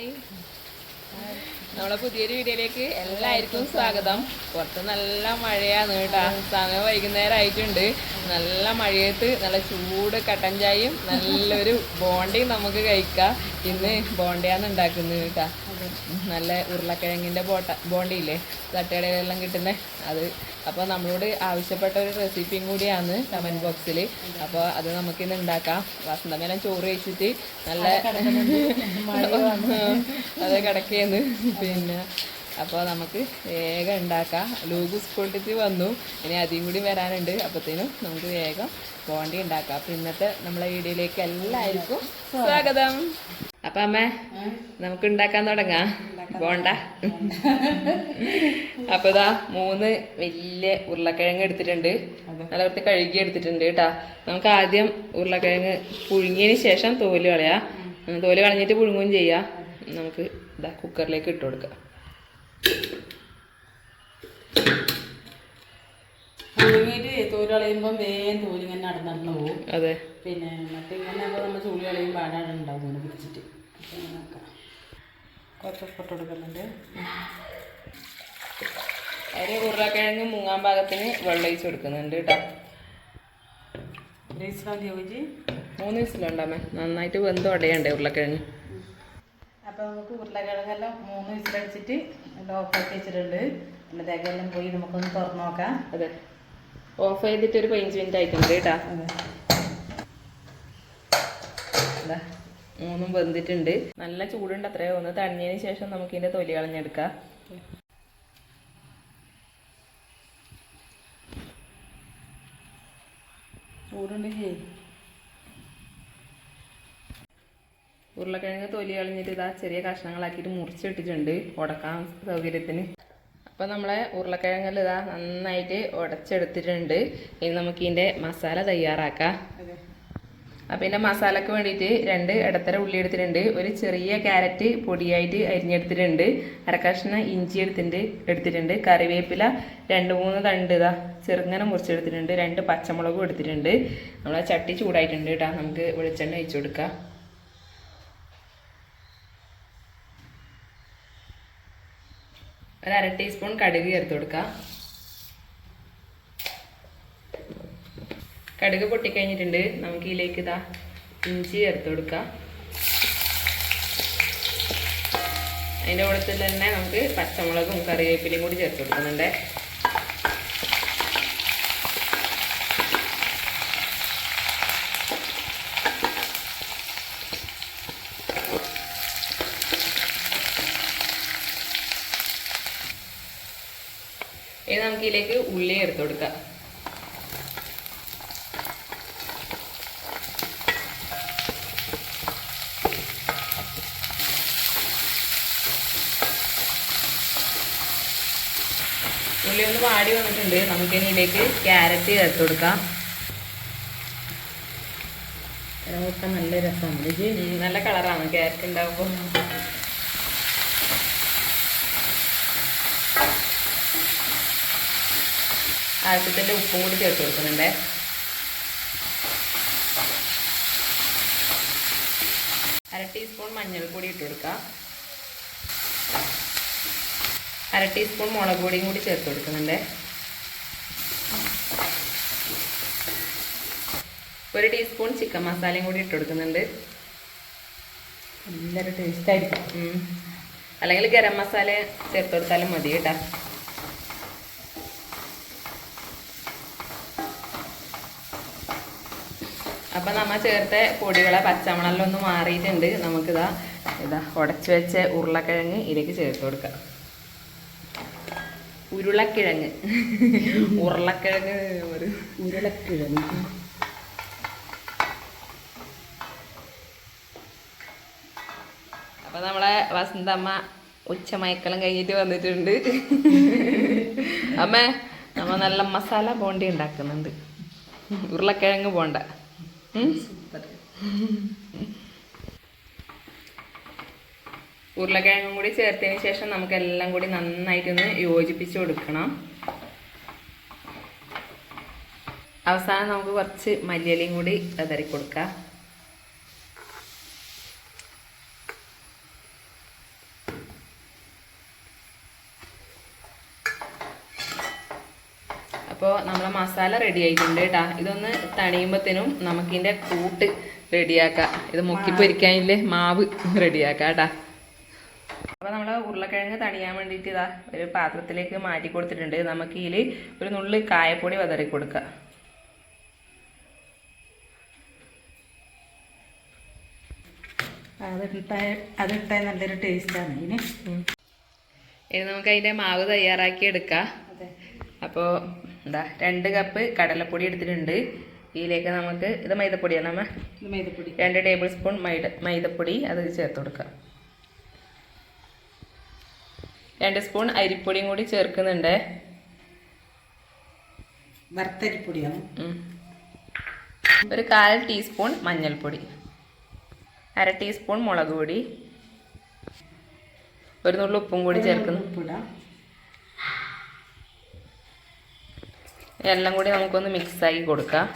Hi. നമ്മളെ പുതിയൊരു വീഡിയോയിലേക്ക് എല്ലാവർക്കും സ്വാഗതം. പുറത്ത് നല്ല മഴയാണ് കേട്ടാ. സമയം വൈകുന്നേരം ആയിട്ടുണ്ട് നല്ല മഴയത്ത് നല്ല ചൂട് കട്ടൻ ചായയും നല്ലൊരു ബോണ്ടയും നമുക്ക് കഴിക്കാം. ഇന്ന് ബോണ്ടയാണ് ഉണ്ടാക്കുന്നത് കേട്ടാ. നല്ല ഉരുളക്കിഴങ്ങിന്റെ ബോട്ട ബോണ്ടിയില്ലേ തട്ടുകടയിലെല്ലാം കിട്ടുന്ന. അത് അപ്പോൾ നമ്മളോട് ആവശ്യപ്പെട്ട ഒരു റെസിപ്പിയും കൂടിയാണ് കമന്റ് ബോക്സിൽ അപ്പോൾ അത് നമുക്കിന്ന് ഉണ്ടാക്കാം. വസന്തമേലം ചോറ് കഴിച്ചിട്ട് നല്ല അത് കിടക്കേന്ന്. പിന്നെ അപ്പോൾ നമുക്ക് വേഗം ഉണ്ടാക്കാം. ലൂഗ് സ്കൂളിലേക്ക് വന്നു. ഇനി അതിയും കൂടി വരാനുണ്ട്. അപ്പോഴത്തേനും നമുക്ക് വേഗം ബോണ്ടി ഉണ്ടാക്കാം. അപ്പോൾ ഇന്നത്തെ നമ്മളെ വീഡിയോയിലേക്ക് എല്ലാവർക്കും സ്വാഗതം. അപ്പം അമ്മ നമുക്ക് ഉണ്ടാക്കാൻ തുടങ്ങാം. ബോണ്ട അപ്പൊ ഇതാ മൂന്ന് വലിയ ഉരുളക്കിഴങ്ങ് എടുത്തിട്ടുണ്ട്. നല്ല വൃത്തി കഴുകി എടുത്തിട്ടുണ്ട് കേട്ടാ. നമുക്ക് ആദ്യം ഉരുളക്കിഴങ്ങ് പുഴുങ്ങിയതിന് ശേഷം തോൽ കളയാ. തോൽ കളഞ്ഞിട്ട് പുഴുങ്ങുകയും ചെയ്യാം. നമുക്ക് ഇതാ കുക്കറിലേക്ക് ഇട്ട് കൊടുക്കാം. പുഴുങ്ങിയിട്ട് തോൽ കളയുമ്പം വേഗം തോൽ ഇങ്ങനെ നടന്ന് നടന്ന് പോകും അതെ. പിന്നെ മറ്റേ ഇങ്ങനെ നമ്മൾ ചൂട് കളയുമ്പോൾ ആടാട് ഉണ്ടാവും ഇങ്ങനെ പിടിച്ചിട്ട്. കുറച്ച് ഉപ്പിട്ട് കൊടുക്കുന്നുണ്ട് ഒരു ഉരുളക്കിഴങ്ങ് മുങ്ങാൻ പാകത്തിന് വെള്ളം ഒഴിച്ച് കൊടുക്കുന്നുണ്ട് കേട്ടോ. മൂന്ന് വിസിലുണ്ടാമേ നന്നായിട്ട് വെന്ത് ഉടയണ്ടേ ഉരുളക്കിഴങ്ങ്. അപ്പോൾ നമുക്ക് ഉരുളക്കിഴങ്ങെല്ലാം മൂന്ന് വിസിലടിച്ചിട്ട് ആക്കി വെച്ചിട്ടുണ്ട്. പിന്നെ തേക്കെല്ലാം പോയി നമുക്കൊന്ന് തുറന്നു നോക്കാം. അതെ. ഓഫ് ചെയ്തിട്ട് ഒരു പതിനഞ്ച് മിനിറ്റ് ആയിട്ടുണ്ട് കേട്ടാ. അതെ. മൂന്നും വെന്തിട്ടുണ്ട്. നല്ല ചൂടുണ്ട് അത്രയോ ഒന്ന് തണിഞ്ഞതിന് ശേഷം നമുക്ക് ഇതിന്റെ തൊലി കളഞ്ഞെടുക്കാം. ചൂടുണ്ടെങ്കിൽ ഉരുളക്കിഴങ്ങ് തൊലി കളഞ്ഞിട്ട് ഇതാ ചെറിയ കഷ്ണങ്ങളാക്കിയിട്ട് മുറിച്ചിട്ടിട്ടുണ്ട് ഉടക്കാൻ സൗകര്യത്തിന്. അപ്പോൾ നമ്മളെ ഉരുളക്കിഴങ്ങിൽ ഇതാ നന്നായിട്ട് ഉടച്ചെടുത്തിട്ടുണ്ട്. ഇനി നമുക്ക് ഇതിന്റെ മസാല തയ്യാറാക്കാം. അതെ അപ്പം ഇതിന്റെ മസാലക്ക് വേണ്ടിയിട്ട് രണ്ട് ഇടത്തര ഉള്ളി എടുത്തിട്ടുണ്ട്. ഒരു ചെറിയ ക്യാരറ്റ് പൊടിയായിട്ട് അരിഞ്ഞെടുത്തിട്ടുണ്ട്. അരക്കഷ്ണ ഇഞ്ചി എടുത്തിട്ടുണ്ട് എടുത്തിട്ടുണ്ട്. കറിവേപ്പില രണ്ട് മൂന്ന് തണ്ട് ഇതാ ചെറുങ്ങനെ മുറിച്ചെടുത്തിട്ടുണ്ട്. രണ്ട് പച്ചമുളകും എടുത്തിട്ടുണ്ട്. നമ്മൾ ചട്ടി ചൂടായിട്ടുണ്ട് കേട്ടോ. നമുക്ക് വെളിച്ചെണ്ണ ഒഴിച്ചു കൊടുക്കാം. ഒരു അര ടീസ്പൂൺ കടുക് ചേർത്ത് കൊടുക്കാം. കടുക് പൊട്ടിക്കഴിഞ്ഞിട്ടുണ്ട്. നമുക്ക് ഇതിലേക്ക് ഇതാ ഇഞ്ചി ചേർത്ത് കൊടുക്കാം. അതിന്റെ കൂടെ തന്നെ നമുക്ക് പച്ചമുളകും കറിവേപ്പിലയും കൂടി ചേർത്ത് കൊടുക്കുന്നുണ്ട്. ഇനി നമുക്ക് ഇതിലേക്ക് ഉള്ളി ചേർത്ത് കൊടുക്കാം. ഉള്ളി ഒന്ന് വാടി വന്നിട്ടുണ്ട്. നമുക്കിനി ഇതിലേക്ക് ക്യാരറ്റ് ചേർത്ത് കൊടുക്കാം. ഇതൊക്കെ നല്ല രസമാണ്. നല്ല കളറാണ് ക്യാരറ്റ് ഉണ്ടാകുമ്പോൾ ആവശ്യത്തിന്റെ ഉപ്പും കൂടി ചേർത്ത് കൊടുക്കുന്നുണ്ട്. അര ടീസ്പൂൺ മഞ്ഞൾപ്പൊടി ഇട്ട് കൊടുക്കാം. അര ടീസ്പൂൺ മുളക് പൊടിയും കൂടി ചേർത്ത് കൊടുക്കുന്നുണ്ട്. ഒരു ടീസ്പൂൺ ചിക്കൻ മസാലയും കൂടി ഇട്ട് കൊടുക്കുന്നുണ്ട്. നല്ലൊരു ടേസ്റ്റായിരിക്കും ആയിരിക്കും. അല്ലെങ്കിൽ ഗരം മസാല ചേർത്ത് കൊടുത്താലും മതി കേട്ടാ. അപ്പം നമ്മൾ ചേർത്ത പൊടികളെ പച്ചമണലിലൊന്ന് മാറിയിട്ടുണ്ട്. നമുക്കിതാ ഇതാ ഉടച്ചു വെച്ച ഉരുളക്കിഴങ്ങ് ഇതിലേക്ക് ചേർത്ത് കൊടുക്കാം. ഉരുളക്കിഴങ്ങ്. ഉരുളക്കിഴങ്ങ് ഒരു ഉരുളക്കിഴങ്ങ്. അപ്പൊ നമ്മളെ വസന്തമ്മ ഉച്ചമയക്കലം കഴിഞ്ഞിട്ട് വന്നിട്ടുണ്ട്. അമ്മേ നമ്മ നല്ല മസാല ബോണ്ടി ഉണ്ടാക്കുന്നുണ്ട്. ഉരുളക്കിഴങ്ങ് പോണ്ട ഉം? ഉരുളക്കിഴങ്ങും കൂടി ചേർത്തതിന് ശേഷം നമുക്ക് എല്ലാം കൂടി നന്നായിട്ടൊന്ന് യോജിപ്പിച്ച് കൊടുക്കണം. അവസാനം നമുക്ക് കുറച്ച് മല്ലിയലയും കൂടി ഇതറി കൊടുക്കാം. അപ്പോൾ നമ്മളെ മസാല റെഡി ആയിട്ടുണ്ട് കേട്ടോ ഇതൊന്ന് തണിയുമ്പോഴത്തേനും നമുക്കിന്റെ കൂട്ട് റെഡിയാക്കാം ഇത് മുക്കിപ്പൊരിക്കാനില്ലേ? മാവ് റെഡിയാക്കാം കേട്ടോ ഉരുളക്കിഴങ്ങ് തണിയാൻ വേണ്ടിയിട്ട് ഇതാ ഒരു പാത്രത്തിലേക്ക് മാറ്റി കൊടുത്തിട്ടുണ്ട്. നമുക്ക് ഇതിൽ ഒരു നുള്ളി കായപ്പൊടി വതറി കൊടുക്കുക അതിട്ടാൽ നല്ലൊരു ടേസ്റ്റാണ് ഇതിന് ഇനി? നമുക്ക് അതിന്റെ മാവ് തയ്യാറാക്കി എടുക്കാം. അപ്പോൾ എന്താ രണ്ട് കപ്പ് കടലപ്പൊടി എടുത്തിട്ടുണ്ട്. ഇതിലേക്ക് നമുക്ക് ഇത് മൈദപ്പൊടിയാണ് നമ്മൾ മൈദപ്പൊടി. രണ്ട് ടേബിൾ സ്പൂൺ മൈദ മൈദപ്പൊടി അത് ചേർത്ത് കൊടുക്കാം. രണ്ട് സ്പൂൺ അരിപ്പൊടിയും കൂടി ചേർക്കുന്നുണ്ട്. വറുത്തരിപ്പൊടിയാണ്. ഒരു കാൽ ടീസ്പൂൺ മഞ്ഞൾപ്പൊടി. അര ടീസ്പൂൺ മുളക് പൊടി. ഒരു നുള്ളു ഉപ്പും കൂടി ചേർക്കുന്നു. എല്ലാം കൂടി നമുക്കൊന്ന് മിക്സാക്കി കൊടുക്കാം.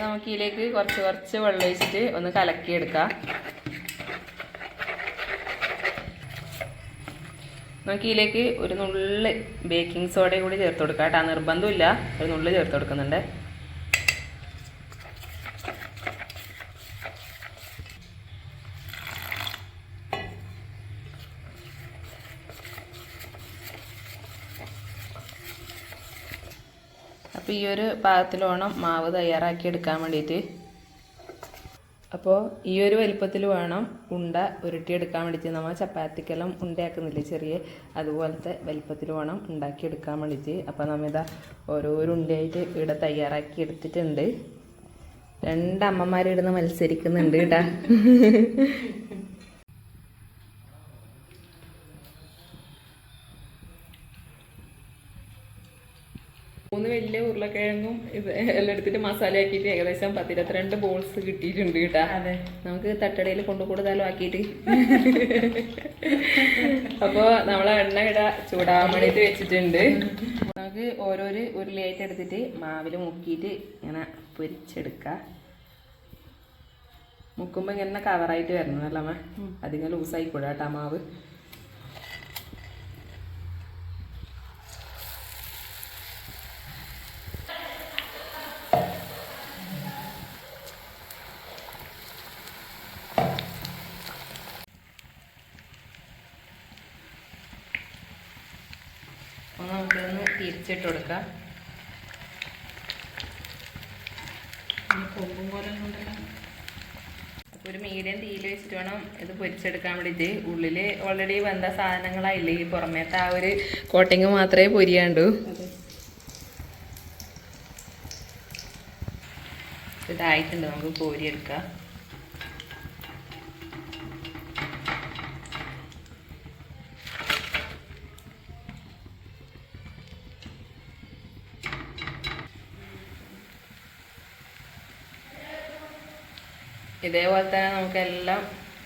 നമുക്ക് ഇതിലേക്ക് കുറച്ച് കുറച്ച് വെള്ളം ഒഴിച്ചിട്ട് ഒന്ന് കലക്കിയെടുക്കാം. നമുക്ക് ഒരു നുള്ള് ബേക്കിംഗ് സോഡയും കൂടി ചേർത്ത് കൊടുക്കാം കേട്ടോ. നിർബന്ധമില്ല. ഒരു നുള്ള് ചേർത്ത് കൊടുക്കുന്നുണ്ട്. അപ്പോൾ ഈ ഒരു പാകത്തിലോണം മാവ് തയ്യാറാക്കി എടുക്കാൻ വേണ്ടിയിട്ട് അപ്പോൾ ഈ ഒരു വലിപ്പത്തിൽ വേണം ഉണ്ട ഉരുട്ടിയെടുക്കാൻ വേണ്ടിയിട്ട്. നമ്മൾ ചപ്പാത്തിക്കെല്ലാം ഉണ്ടയാക്കുന്നില്ലേ ചെറിയ? അതുപോലത്തെ വലിപ്പത്തിൽ വേണം ഉണ്ടാക്കിയെടുക്കാൻ വേണ്ടിയിട്ട്. അപ്പോൾ നമ്മ ഇതാ ഓരോരോ ഉണ്ടയായിട്ട് ഇവിടെ തയ്യാറാക്കി എടുത്തിട്ടുണ്ട്. രണ്ട് അമ്മമാരിടുന്ന് മത്സരിക്കുന്നുണ്ട് കേട്ടാ. മൂന്ന് വലിയ ഉരുളക്കിഴങ്ങും ഇത് എല്ലാം എടുത്തിട്ട് മസാല ആക്കിയിട്ട് ഏകദേശം പത്തിരുപത്തിരണ്ട് ബോൾസ് കിട്ടിയിട്ടുണ്ട് കേട്ടാ. നമുക്ക് തട്ടടയിൽ കൊണ്ടു കൂടുതലും ആക്കിയിട്ട്. അപ്പോൾ നമ്മളെ എണ്ണ ഇട ചൂടാവാൻ വേണ്ടിയിട്ട് വെച്ചിട്ടുണ്ട്. നമുക്ക് ഓരോരു ഉരുളിയായിട്ട് എടുത്തിട്ട് മാവിൽ മുക്കിയിട്ട് ഇങ്ങനെ പൊരിച്ചെടുക്കാം. മുക്കുമ്പോൾ ഇങ്ങനെ കവറായിട്ട് വരണം അല്ല അമ്മ? അധികം ലൂസായിക്കൂടാ കേട്ടോ മാവ്. ഒന്ന് നമുക്കിതൊന്ന് തിരിച്ചിട്ട് കൊടുക്കാം. കൊമ്പും പോലെ ഉണ്ടല്ലോ അപ്പോൾ ഒരു മീഡിയം തീയിൽ വെച്ചിട്ട് വേണം ഇത് പൊരിച്ചെടുക്കാൻ വേണ്ടിയിട്ട്. ഉള്ളിൽ ഓൾറെഡി വെന്ത സാധനങ്ങളായില്ലേ? ഈ പുറമേത്തെ ആ ഒരു കോട്ടിങ് മാത്രമേ പൊരിയാണ്ടൂ. ഇതായിട്ടുണ്ട്. നമുക്ക് കോരിയെടുക്കാം. ഇതേപോലെ തന്നെ നമുക്കെല്ലാം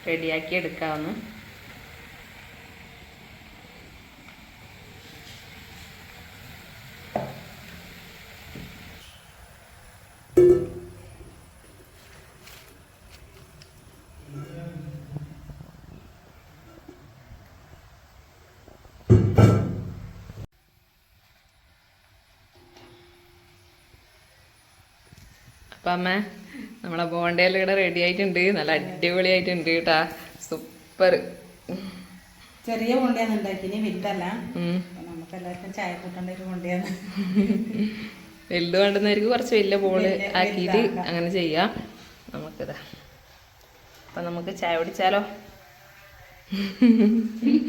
റെഡിയാക്കി എടുക്കാവുന്നു. അപ്പം അമ്മ നമ്മളെ ബോണ്ടയെല്ലാം ഇവിടെ റെഡി ആയിട്ടുണ്ട്. നല്ല അടിപൊളിയായിട്ടുണ്ട് കേട്ടാ. സൂപ്പർ. ചെറിയ കൊണ്ടിയാണ് ഉണ്ടാക്കിനി വലുതല്ല. നമുക്ക് എല്ലാവർക്കും ചായ കൂട്ടേണ്ട ഒരു കൊണ്ടിയാണ് വലുത് വേണ്ടുന്നവർക്ക് കുറച്ച് വലിയ ബോൾ വലിയ- ആക്കിയിട്ട്. അങ്ങനെ ചെയ്യാം. നമുക്കിതാ. അപ്പം നമുക്ക് ചായ കുടിച്ചാലോ?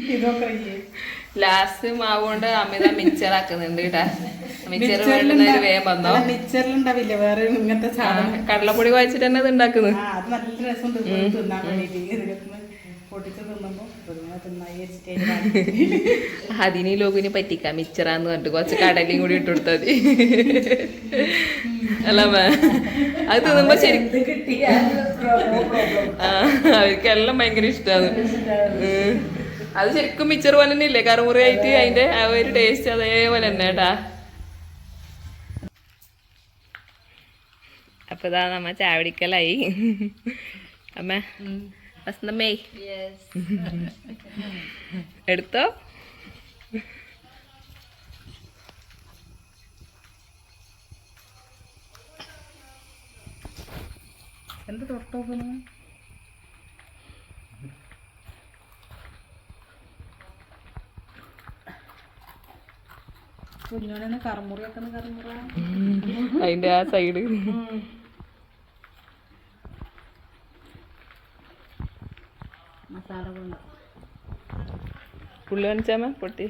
ഇതൊക്കെ? ലാസ്റ്റ് മാവ് കൊണ്ട് അമിത മിക്സർ ആക്കുന്നുണ്ട് കേട്ടാ. മിക്സർ വേണ്ടുന്നവര് വേഗം വന്നോ? മിക്സറിലുണ്ടാവില്ല വേറെ ഇങ്ങനത്തെ സാധനം. കടലപ്പൊടി വായിച്ചിട്ട് തന്നെ ഇത് ഉണ്ടാക്കുന്നത് അത് നല്ല രസം തിന്നാൻ വെച്ചിട്ട് അതിന് ഈ പറ്റിക്ക. മിച്ചറാന്ന് പറഞ്ഞിട്ട് കുറച്ച് കടലയും കൂടി ഇട്ട് കൊടുത്താൽ മതി. അല്ല? അത് തിന്നുമ്പോ ശരി ആ, അവർക്കെല്ലാം ഭയങ്കര ഇഷ്ടമാണ് അത് ശരിക്കും മിച്ചർ പോലെ തന്നെ ഇല്ലേ കറുമുറി ആയിട്ട് അതിന്റെ ആ ഒരു ടേസ്റ്റ് അതേപോലെ തന്നെ കേട്ടാ. അപ്പൊ ഇതാ നമ്മ ചാവടിക്കലായി. അമ്മ വസന്തമ്മേ. എടുത്തോ? എന്താ തൊട്ടോക്കുന്നു? കുഞ്ഞോനെ കറുമുറി വെക്കുന്ന കറുമുറ അതിന്റെ ആ സൈഡ് മസാല കൊണ്ട്. പുള്ളി കാണിച്ചാമ? പൊട്ടി.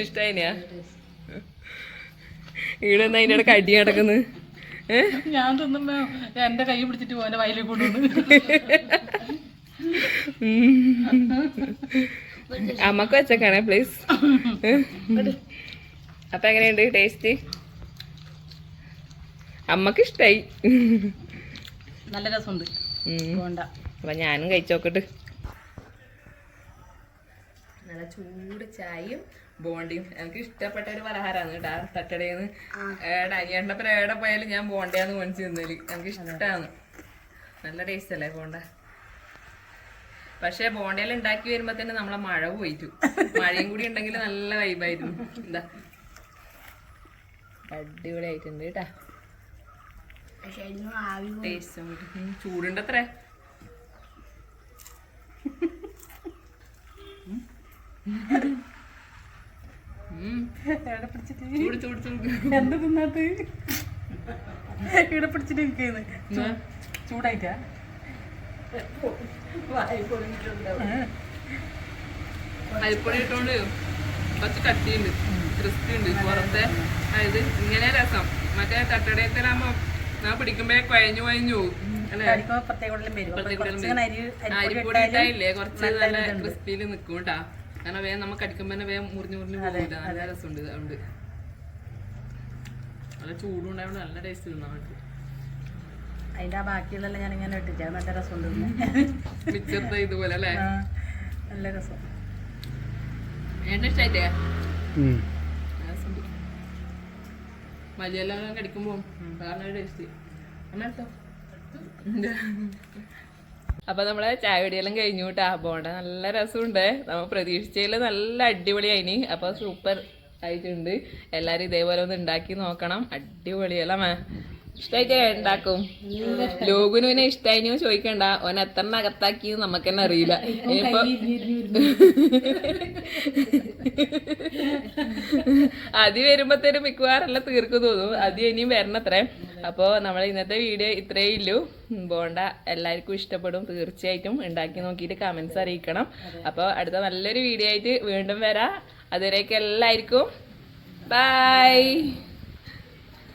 ഇഷ്ടായിനാ എന്താ അതിന്റെ ഇടയ്ക്ക് അടി നടക്കുന്നു ഏഹ് ഞാൻ തിന്നുമ്പോ എന്റെ കൈ പിടിച്ചിട്ട് പോലെ വയലിൽ കൊണ്ടുവന്നു. അമ്മയ്ക്ക് വെച്ചേക്കാണേ പ്ലീസ് അപ്പൊ എങ്ങനെയുണ്ട് ടേസ്റ്റ് അമ്മയ്ക്ക് ഇഷ്ടായി നല്ല രസമുണ്ട്. അപ്പൊ ഞാനും കഴിച്ചോക്കട്ട്. നല്ല ചൂട് ചായയും ബോണ്ടിയും. എനിക്ക് ഇഷ്ടപ്പെട്ട ഒരു പലഹാരമാണ് കേട്ടാ ഏടാ ഏടെ അനിയണ്ടപ്പൻ ഏടെ പോയാലും ഞാൻ ബോണ്ടയാന്ന് മേടിച്ചു തിന്നൽ. എനിക്ക് ഇഷ്ടമാണ് നല്ല ടേസ്റ്റ് അല്ലേ ബോണ്ട? പക്ഷെ ബോണ്ടയിൽ ഉണ്ടാക്കി വരുമ്പോ തന്നെ നമ്മളെ മഴ പോയിട്ടു. മഴയും കൂടി ഉണ്ടെങ്കിൽ നല്ല വൈബായിരുന്നു എന്താ? അടിപൊളിയായിട്ടുണ്ട് കേട്ടാ. ടേസ്റ്റും ചൂടുണ്ടത്രേ ഉം. എവിടെ പിടിച്ചിട്ട് ചൂട് ചൂട് ചൂട് എന്ത് തിന്നാത്ത്? ഇവിടെ പിടിച്ചിട്ട് നിൽക്കുന്നു എന്നാ? ചൂടായിട്ടാ? അരിപ്പൊടി ഇട്ടോണ്ട് കുറച്ച് കട്ടിയുണ്ട്. ക്രിസ്പി ഉണ്ട് പുറത്തെ അതായത് ഇങ്ങനെ രസം. മറ്റേ തട്ടടയത്തിലാകുമ്പോ ഞാൻ പിടിക്കുമ്പോ കൊഴഞ്ഞു കൊഴഞ്ഞു പോകും അരിപ്പൊടി ഇട്ടായില്ലേ കുറച്ച് നല്ല. ക്രിസ്പിയിൽ നിൽക്കും കേട്ടാ. കാരണം വേഗം നമുക്ക് അടിക്കുമ്പോ തന്നെ വേഗം മുറിഞ്ഞു മുറിഞ്ഞു പോകില്ല നല്ല രസമുണ്ട് അതുകൊണ്ട്. നല്ല ചൂടും ഉണ്ടായതുകൊണ്ട് നല്ല ടേസ്റ്റ് തിന്നാൻ വേണ്ടി അതിന്റെ ആ ബാക്കിയുള്ളതെല്ലാം ഞാൻ ഇങ്ങനെ ഇട്ടിട്ട് നല്ല രസമുണ്ട്. മിച്ചത്തെ ഇതുപോലെ അല്ലേ? നല്ല രസം. എന്നെ ഇഷ്ടായിട്ടേ രസമുണ്ട്. മലയെല്ലാം കടിക്കുമ്പോ വേറെ ടേസ്റ്റ് അന്നെടുത്തോ അപ്പൊ നമ്മളെ ചായ കുടിയെല്ലാം കഴിഞ്ഞു കേട്ടാ ബോണ്ട നല്ല രസമുണ്ട്. നമ്മൾ പ്രതീക്ഷിച്ചതിൽ നല്ല അടിപൊളിയായിനി. അപ്പൊ സൂപ്പർ ആയിട്ടുണ്ട്. എല്ലാരും ഇതേപോലെ ഒന്ന് ഉണ്ടാക്കി നോക്കണം. അടിപൊളിയല്ലേ മേ? ഇഷ്ടായിട്ട് ഉണ്ടാക്കും. ലോകിന് പിന്നെ ഇഷ്ടായിനോ ചോദിക്കണ്ട. ഓൻ എത്ര അകത്താക്കി നമുക്ക് തന്നെ അറിയില്ല ഇനിയിപ്പോ അതി വരുമ്പത്തേനും മിക്കവാറെല്ലാം തീർക്കും തോന്നും. അതി ഇനിയും വരണത്രേ. അപ്പോൾ നമ്മൾ ഇന്നത്തെ വീഡിയോ ഇത്രേ ഇല്ലൂ ബോണ്ട എല്ലാവർക്കും ഇഷ്ടപ്പെടും. തീർച്ചയായിട്ടും ഉണ്ടാക്കി നോക്കിയിട്ട് കമൻസ് അറിയിക്കണം. അപ്പോൾ അടുത്ത നല്ലൊരു വീഡിയോ ആയിട്ട് വീണ്ടും വരാം. അതുവരേക്കും എല്ലാവർക്കും. ബൈ